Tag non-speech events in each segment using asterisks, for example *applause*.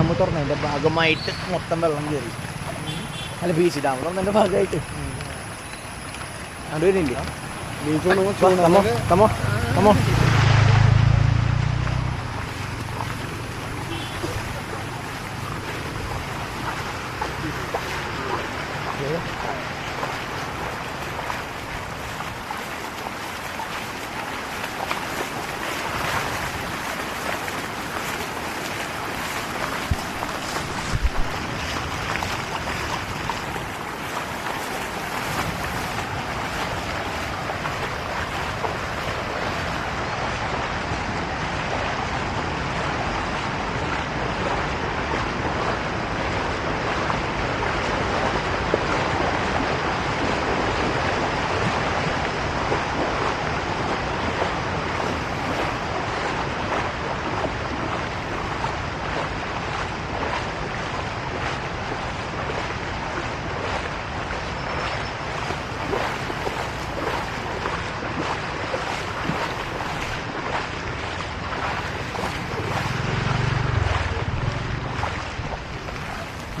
Dam തുറന്നതിന്റെ ഭാഗമായിട്ട് മൊത്തം വെള്ളം കയറി അല്ല ബീച്ച് ഡാം തുറന്നതിന്റെ ഭാഗമായിട്ട്. അത് വരുന്നില്ല? തമോ തമോ തമോ.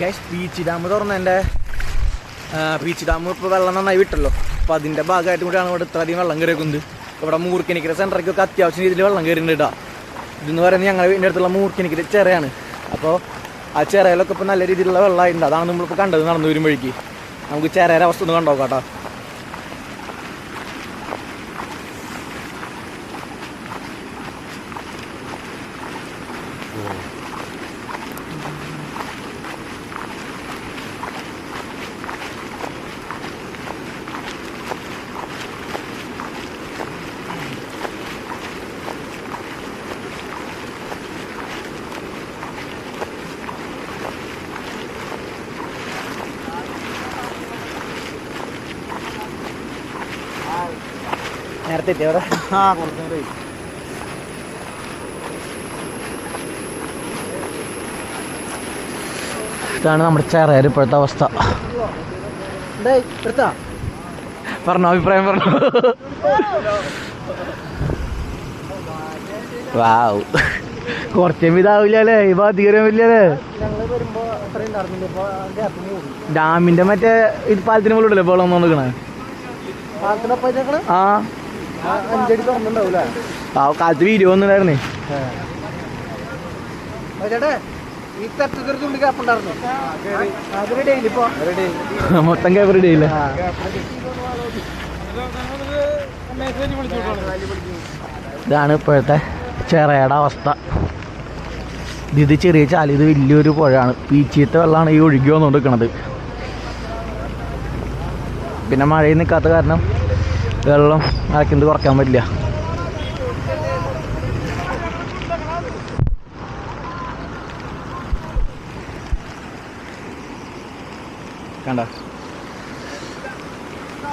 ഗൈസ് ബീച്ച് ഡാം തുറന്നതിന്റെ ബീച്ച് ഡാം ഇപ്പോൾ വെള്ളം നന്നായി വിട്ടല്ലോ. അപ്പോൾ അതിന്റെ ഭാഗമായിട്ട് കൂടിയാണ് ഇവിടെ ഇത്രയധികം വെള്ളം കയറിയേക്കുന്നത് ഇവിടെ മൂർക്കനിക്കര സെന്ററിക്കൊക്കെ അത്യാവശ്യം രീതിയിൽ വെള്ളം കയറിയിട്ടുണ്ട് കേട്ടോ. ഇതെന്ന് പറയുന്നത് ഞങ്ങളുടെ വീടിന്റെ അടുത്തുള്ള മൂർക്കനിക്കര ചെറയാണ് അപ്പോൾ ആ ചെറയിലൊക്കെ ഇപ്പോൾ നല്ല രീതിയിലുള്ള വെള്ളമായിട്ടുണ്ട്. അതാണ് നമ്മളിപ്പോൾ കണ്ടത് നടന്നു വരുമ്പോഴേക്ക്. നമുക്ക് ചെറയുടെ അവസ്ഥ ഒന്ന് കണ്ടോ കേട്ടോ. നേരത്തെ എത്തി അവിടെ ആ കുറച്ച് നേരം ഇതാണ് നമ്മുടെ ചെറയുടെ ഇപ്പോഴത്തെ അവസ്ഥ. പറഞ്ഞോ അഭിപ്രായം പറഞ്ഞോ. വാവ്. കുറച്ചും ഇതാവില്ലല്ലേ ഇപ്പൊ അധികം ഇല്ലല്ലേ. ഡാമിന്റെ മറ്റേ ഇത് പാലത്തിന് പോലെ വെള്ളം നോക്കണേ ആ. ആ കാലത്ത് വീഡിയോ ഒന്നുണ്ടായിരുന്നേ മൊത്തം ഈ ഡേ ചെയ്യില്ല ഇതാണ് ഇപ്പോഴത്തെ ചെറയുടെ അവസ്ഥ. ഇത് ഇത് ചെറിയ ചാൽ ഇത് വലിയൊരു പുഴയാണ്. പീച്ചീത്തെ വെള്ളമാണ് ഈ ഒഴുകി വന്നുകൊണ്ടിരിക്കുന്നത് പിന്നെ മഴയിൽ നിൽക്കാത്ത കാരണം വെള്ളം അരക്കുന്നത് കുറയ്ക്കാൻ പറ്റില്ല. കണ്ട?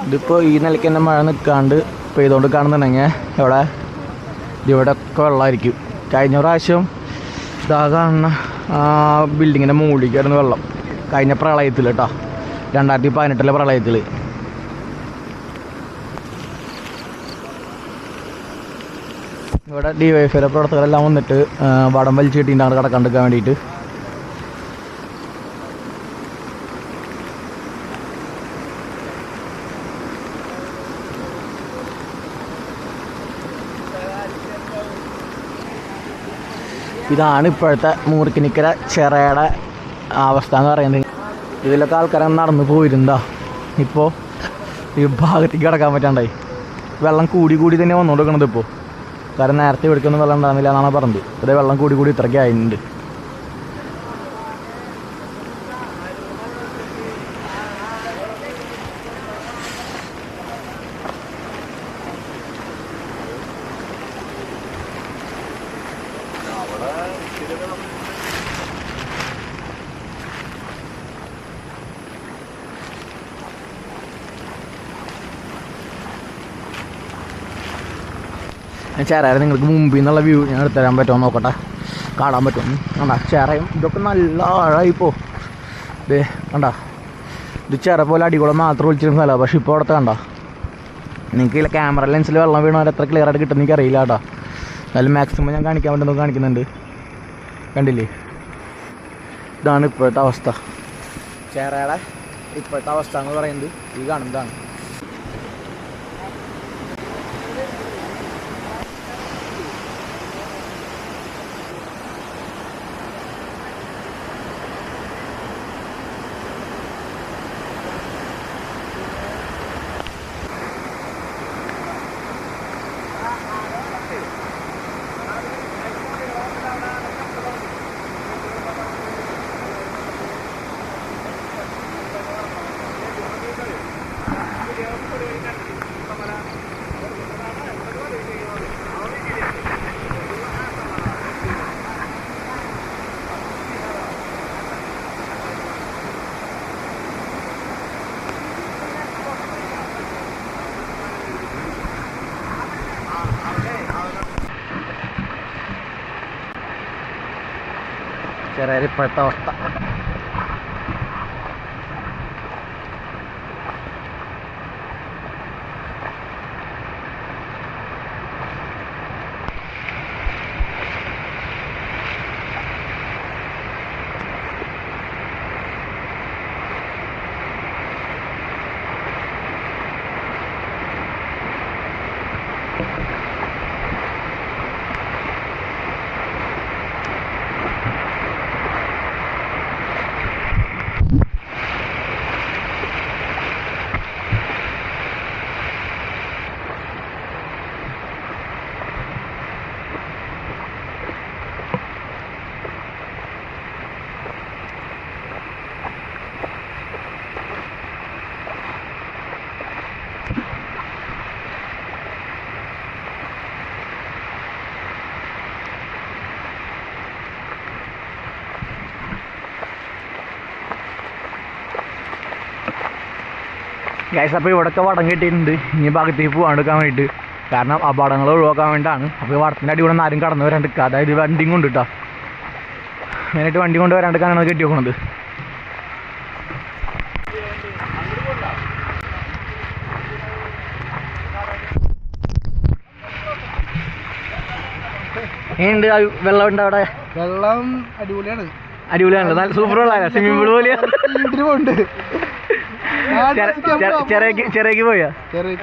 ഇതിപ്പോൾ ഈ നിലയ്ക്ക് തന്നെ മഴ നിൽക്കാണ്ട് പെയ്തുകൊണ്ട് കാണുന്നുണ്ടെങ്കിൽ ഇവിടെ ഇവിടെ ഒക്കെ വെള്ളമായിരിക്കും കഴിഞ്ഞ പ്രാവശ്യം ഇതാ കാണുന്ന ആ ബിൽഡിങ്ങിന്റെ മുകളിലേക്കായിരുന്നു വെള്ളം. കഴിഞ്ഞ പ്രളയത്തിൽ കേട്ടോ. രണ്ടായിരത്തി പതിനെട്ടിലെ പ്രളയത്തിൽ ഇവിടെ ഡി വൈ എഫിയുടെ പ്രവർത്തകരെല്ലാം വന്നിട്ട് വടം വലിച്ചു കിട്ടിയിട്ടാണ് എടുക്കാൻ വേണ്ടിയിട്ട്. ഇതാണ് ഇപ്പോഴത്തെ മൂർക്കിനിക്കര ചെറയുടെ അവസ്ഥ എന്ന് പറയുന്നത്. ഇതിലൊക്കെ ആൾക്കാരെ നടന്നു പോയിരുന്നാ ഇപ്പോൾ ഈ ഭാഗത്തേക്ക് കിടക്കാൻ പറ്റാണ്ടായി. വെള്ളം കൂടി കൂടി തന്നെ വന്നുകൊണ്ടിരിക്കണത് ഇപ്പോൾ കാരണം നേരത്തെ ഇവിടേക്കൊന്നും വെള്ളം ഉണ്ടാകുന്നില്ല എന്നാണ് പറഞ്ഞത്. ഇവിടെ വെള്ളം കൂടി കൂടി ഇത്രയ്ക്ക് ആയിട്ടുണ്ട്. ചേരാറ് നിങ്ങൾക്ക് മുമ്പിൽ നിന്നുള്ള വ്യൂ ഞാൻ എടുത്തുതരാൻ പറ്റുമോ നോക്കട്ടെ. കാണാൻ പറ്റുമോ കണ്ടാ ചേറയും ഇതൊക്കെ നല്ല ആഴായിപ്പോ ദേ കണ്ടാ. ഇത് ചേറ പോലെ അടികുളം മാത്രം ഒളിച്ചിരുന്ന സ്ഥലമാണ് പക്ഷെ ഇപ്പോൾ അവിടുത്തെ കണ്ടാ. നിങ്ങൾക്ക് ഇല്ല ക്യാമറ ലെൻസിൽ വെള്ളം വീണവരെ എത്ര ക്ലിയർ ആയിട്ട് കിട്ടുന്ന എനിക്ക് അറിയില്ല കേട്ടോ. എന്നാലും മാക്സിമം ഞാൻ കാണിക്കാൻ പറ്റുന്നത് കാണിക്കുന്നുണ്ട്. കണ്ടില്ലേ? ഇതാണ് ഇപ്പോഴത്തെ അവസ്ഥ. ചേറയുടെ ഇപ്പോഴത്തെ അവസ്ഥ എന്ന് പറയുന്നത് ഈ കാണുന്നതാണ്. ചേറയുടെ ഇപ്പോഴത്തെ അവസ്ഥ ഗൈസ് അപ്പോൾ ഇവിടെയൊക്കെ വടം കെട്ടിയിട്ടുണ്ട് ഇനി ഭാഗത്തേക്ക് പോകാണ്ടിരിക്കാൻ വേണ്ടിയിട്ട്. കാരണം അപകടങ്ങൾ ഒഴിവാക്കാൻ വേണ്ടിയിട്ടാണ്. അപ്പോൾ വടത്തിന്റെ അടി കൂടെ ആരും കടന്നു വരാണ്ടിരിക്കുക അതായത് വണ്ടിയും കൊണ്ട് കിട്ടാം മെയിനായിട്ട് വണ്ടി കൊണ്ട് വരാണ്ടിരിക്കാനാണ് കെട്ടി വെക്കുന്നത് ഉണ്ട് വെള്ളം ഉണ്ട് അവിടെ? വെള്ളം അടിപൊളിയാണ്. അടിപൊളിയാണ് നല്ല സൂപ്പർ വെള്ളമല്ല സ്വിമ്മിംഗ് പൂൾ പോലെയാ. വീട്ടിൽ പോണ്ട് ചെറിയ ചെറിയക്ക് പോയാ? ചെറിയ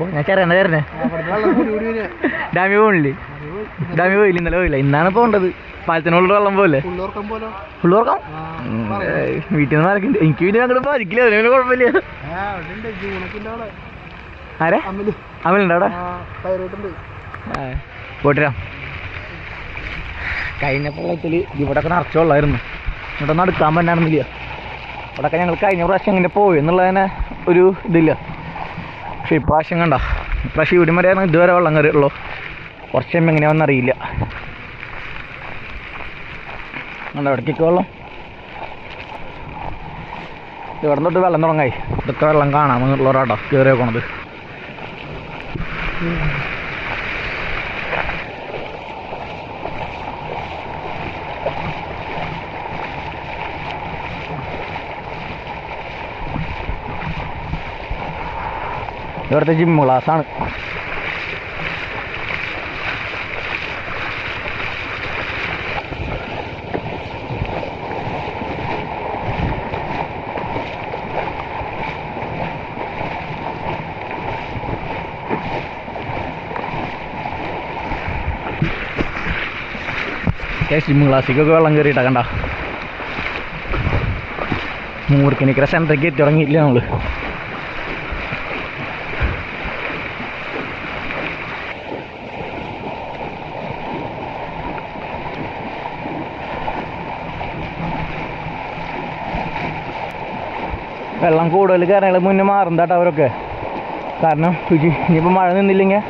ഓ ഞാൻ ചെറിയ തരണേ ഡാമി പോണില്ലേ? ഡാമി പോയില്ല? ഇന്നലെ പോയില്ല? ഇന്നാണ് പോണ്ടത്. പാലത്തിനുള്ള വെള്ളം പോലെ. ഫുള്ള് വീട്ടിൽ നിന്ന് മറക്കുന്നുണ്ട് എനിക്ക് പിന്നെ അങ്ങോട്ട് ബാധിക്കില്ല അതിന് കുഴപ്പമില്ല. ആരെ? അമലുണ്ട് അവിടെ? പോട്ടിരാം കഴിഞ്ഞ പ്രളയത്തിൽ ഇവിടെ ഒക്കെ നിറച്ചുള്ളായിരുന്നു ഇവിടെ നടക്കാൻ പറ്റാണെന്നില്ല ഇവിടെയൊക്കെ ഞങ്ങൾ കഴിഞ്ഞ പ്രാവശ്യം ഇങ്ങനെ പോയി എന്നുള്ളതിനെ ഒരു ഇതില്ല. പക്ഷെ ഇപ്രാവശ്യം കണ്ട? ഇപ്രാവശ്യം ഇവിടെ വരെയാണ് ഇതുവരെ വെള്ളം കയറിയുള്ളൂ കുറച്ച് കഴിയുമ്പോൾ എങ്ങനെയാണെന്നറിയില്ല കണ്ടോ ഇടയ്ക്കൊക്കെ വെള്ളം? ഇവിടെ തൊട്ട് വെള്ളം തുടങ്ങായി. ഇതൊക്കെ വെള്ളം കാണാമെന്നുള്ളവരാട്ടോ കയറി വെക്കണത് ഇവിടുത്തെ ജിം ക്ലാസ്സാണ് ജിം ക്ലാസ്സിക്കൊക്കെ വെള്ളം കയറിയിട്ടാ കണ്ട മൂർക്കനിക്കര സെൻറ്ററിലേക്ക് എത്തി തുടങ്ങിയില്ല നമ്മള് വെള്ളം കൂടുതൽ കയറങ്ങൾ മുന്നേ മാറും കേട്ടോ അവരൊക്കെ. കാരണം ഇനി ഇനിയിപ്പോൾ മഴ നിന്നില്ലെങ്കിൽ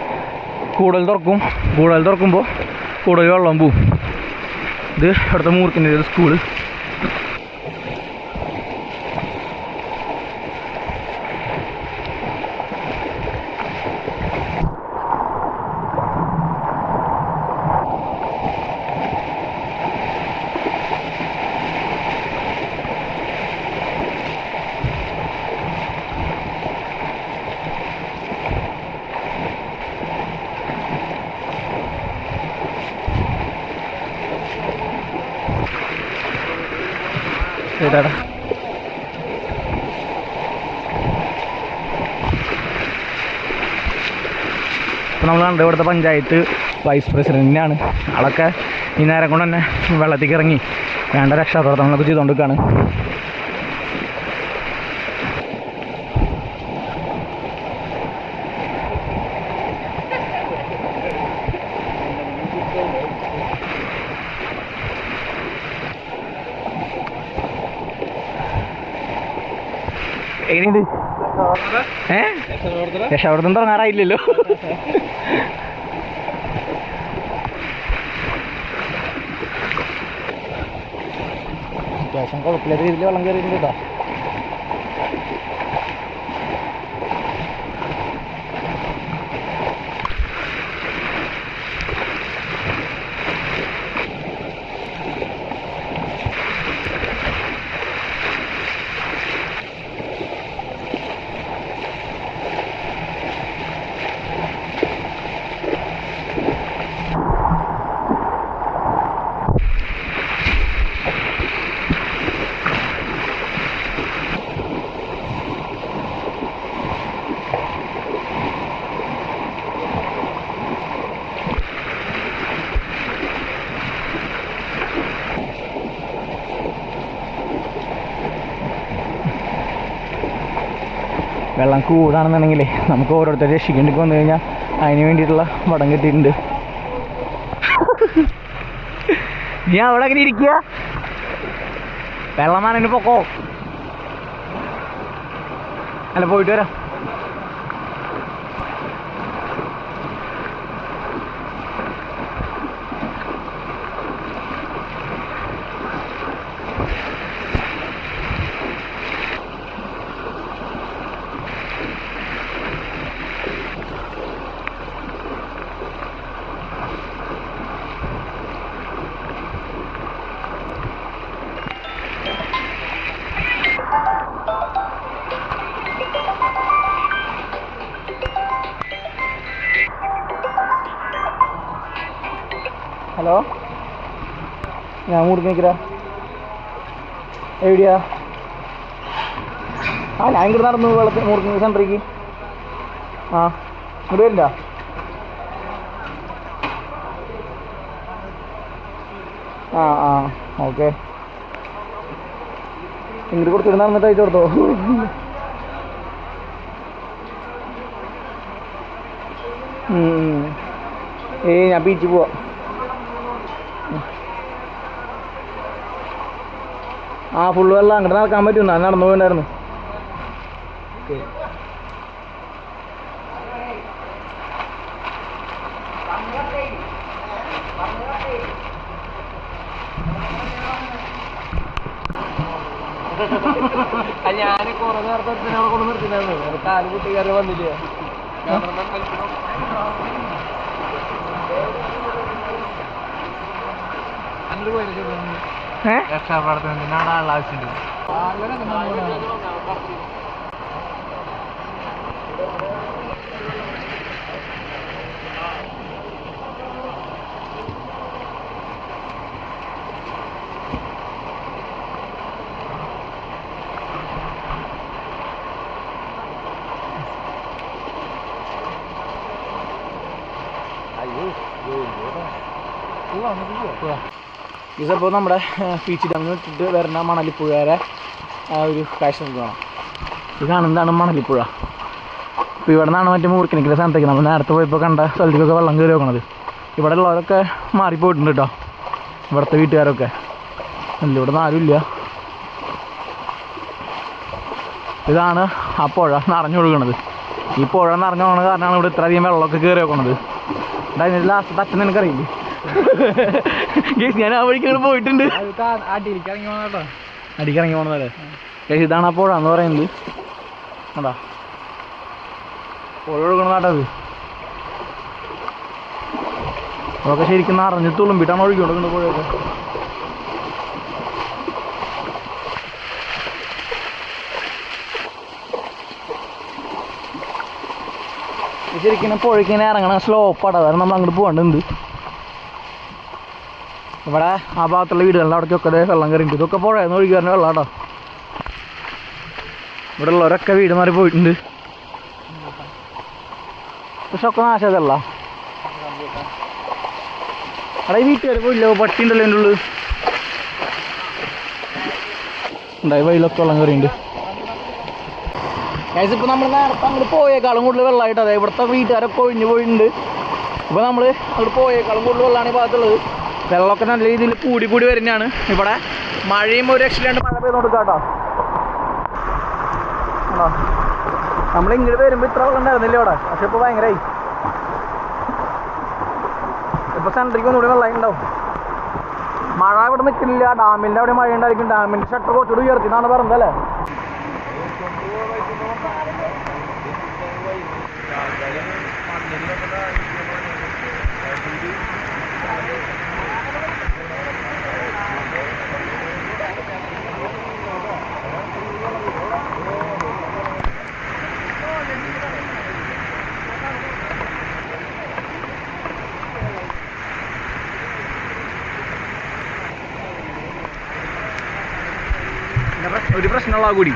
കൂടുതൽ തുറക്കും. കൂടുതൽ തുറക്കുമ്പോൾ കൂടുതൽ വെള്ളം പോവും. ഇത് ഇവിടുത്തെ മൂർക്കിന്റെ ഒരു സ്കൂൾ ഇതാടാ ഇപ്പം നമ്മൾ ഇവിടുത്തെ പഞ്ചായത്ത് വൈസ് പ്രസിഡന്റിനാണ് ആളൊക്കെ ഈ നേരം കൊണ്ട് തന്നെ വെള്ളത്തിൽ ഇറങ്ങി. വേണ്ട രക്ഷാപ്രവർത്തനങ്ങളൊക്കെ ചെയ്തുകൊണ്ടിരിക്കുകയാണ് എങ്ങനെയുണ്ട്? ഏ? രക്ഷാപ്രവർത്തനം തുടങ്ങാറായില്ലല്ലോ. അത്യാവശ്യം കുഴപ്പമില്ലാത്ത രീതിയിൽ വെള്ളം കയറിയിട്ടുണ്ട് കേട്ടോ. വെള്ളം കൂടാണെന്നുണ്ടെങ്കിൽ നമുക്ക് ഓരോരുത്തരെ രക്ഷിക്കേണ്ടി വന്നു കഴിഞ്ഞാൽ അതിന് വേണ്ടിയിട്ടുള്ള വടം കെട്ടിയിട്ടുണ്ട്. നീ അവിടെ അങ്ങനെ ഇരിക്കുക? വെള്ളമാണെന്ന് പൊക്കോ? അല്ല പോയിട്ട് വരാം. ഞാൻ മുറുക്കി നിൽക്കരാ എവിടെയാ? ആ ഞാൻ ഇങ്ങോട്ട് നടന്നു വെള്ളത്തിൽ മുറുക്കി സെന്ററിക്ക് ആ ഇങ്ങോട്ട് വരണ്ട? ആ ആ ഓക്കെ. ഇങ്ങോട്ട് കൊടുത്തിട്ട് നടന്നിട്ട് അയച്ചു കൊടുത്തോ. ഏയ് ഞാൻ ബീച്ചിൽ പോവാ. ആ ഫുള്ള് വെള്ളം അങ്ങോട്ട് നടക്കാൻ പറ്റും ഞാൻ നടന്നു പോയിണ്ടായിരുന്നു ഞാൻ കുറെ നേരത്തെ അവിടെ കൊണ്ട് നിർത്തിണ്ടായിരുന്നു കാൽ കുട്ടി കയറി വന്നില്ല? ഏ രക്ഷാപ്രവർത്തനത്തിനാണ് ആൾ ആവശ്യമുണ്ട് ഇതിപ്പോൾ നമ്മുടെ ബീച്ച് ഡാമിൽ ഇട്ടിട്ട് വരുന്ന മണലിപ്പുഴയുടെ ഒരു കാഴ്ച നമുക്ക് കാണാം ഇത് കാണുന്നതാണ് മണലിപ്പുഴ. അപ്പോൾ ഇവിടെ നിന്നാണ് മറ്റേ മൂർക്കിനിക്കുന്ന സ്ഥലത്തേക്ക്. നമ്മൾ നേരത്തെ പോയപ്പോൾ കണ്ട സ്ഥലത്തേക്കൊക്കെ വെള്ളം കയറി വെക്കണത് ഇവിടെ ഉള്ളവരൊക്കെ മാറിപ്പോയിട്ടുണ്ട് കേട്ടോ ഇവിടുത്തെ വീട്ടുകാരൊക്കെ. അല്ല ഇവിടെ നിന്ന് ആരുമില്ല ഇതാണ് ആ പുഴ നിറഞ്ഞു ഒഴുകണത്. ഈ പുഴ നിറഞ്ഞു പോകുന്ന കാരണമാണ് ഇവിടെ ഇത്രയധികം വെള്ളമൊക്കെ കയറി വെക്കണത് അതിന് ലാസ്റ്റ് തച്ചൻ നിനക്കറിയില്ലേ *laughs* ഗേസ് ഞാൻ ആ വഴിക്ക് പോയിട്ടുണ്ട്. അടിക്കിറങ്ങി പോണതല്ലേ ഗേസ് ഇതാണ് ആ പുഴ എന്ന് പറയുന്നത്. അതാ പുഴ ഒഴുകണതാട്ടത് അതൊക്കെ ശരിക്കും നിറഞ്ഞ് തുളുമ്പിട്ടാണ് ഒഴുകിക്കൊണ്ടിരിക്കുന്നത് പുഴയൊക്കെ. ശരിക്കും പുഴയ്ക്ക് ഇങ്ങനെ ഇറങ്ങണ സ്ലോപ്പാണ് അതാണ് നമ്മൾ അങ്ങോട്ട് പോകേണ്ടത് ഇവിടെ ആ ഭാഗത്തുള്ള വീടുകളുടെ അവിടേക്കൊക്കെ വെള്ളം കയറിയിട്ടുണ്ട്. ഇതൊക്കെ പുഴയെന്ന് ഒഴുകി വരുന്ന വെള്ളം കേട്ടോ ഇവിടെ ഉള്ളവരൊക്കെ വീട് മാറി പോയിട്ടുണ്ട്. പക്ഷെ ഒക്കെ നാശമല്ല അവിടെ ഈ വീട്ടുകാർ പോയില്ല? പട്ടി ഉണ്ടല്ലോ എന്റെ ഉള്ളിൽ ഉണ്ടായി വഴിയിലൊക്കെ വെള്ളം കയറിയുണ്ട് ഗൈസ് നമ്മൾ നേരത്തെ അങ്ങോട്ട് പോയേക്കാളും കൂടുതൽ വെള്ളമായിട്ട് അതെ ഇവിടുത്തെ വീട്ടുകാരൊക്കെ ഒഴിഞ്ഞു പോയിട്ടുണ്ട്. ഇപ്പോൾ നമ്മൾ അങ്ങോട്ട് പോയേക്കാളും കൂടുതൽ വെള്ളമാണ് ഈ ഭാഗത്തുള്ളത്. വെള്ളമൊക്കെ നല്ല രീതിയിൽ കൂടി കൂടി വരുന്നതാണ്. ഇവിടെ മഴയും ഒരു രക്ഷയിലാണ്ട് മഴ പെയ്ത് കൊടുക്കാം കേട്ടോ നമ്മൾ ഇങ്ങോട്ട് വരുമ്പോൾ ഇത്ര വെള്ളം ഉണ്ടായിരുന്നില്ല ഇവിടെ പക്ഷെ ഇപ്പോൾ ഭയങ്കരമായി ഇപ്പോൾ സെൻട്രിക്ക് ഒന്നുകൂടി വെള്ളം ഉണ്ടാവും. മഴ ഇവിടെ നിൽക്കുന്നില്ല ഡാമിന്റെ അവിടെ മഴ ഉണ്ടായിരിക്കും. ഡാമിന്റെ ഷട്ടർ കുറച്ചുകൂടി ഉയർത്തി എന്നാണ് പറഞ്ഞത് അല്ലേ? Thank പ്രശ്നം- ഒരു പ്രശ്നമുള്ള കൂടി.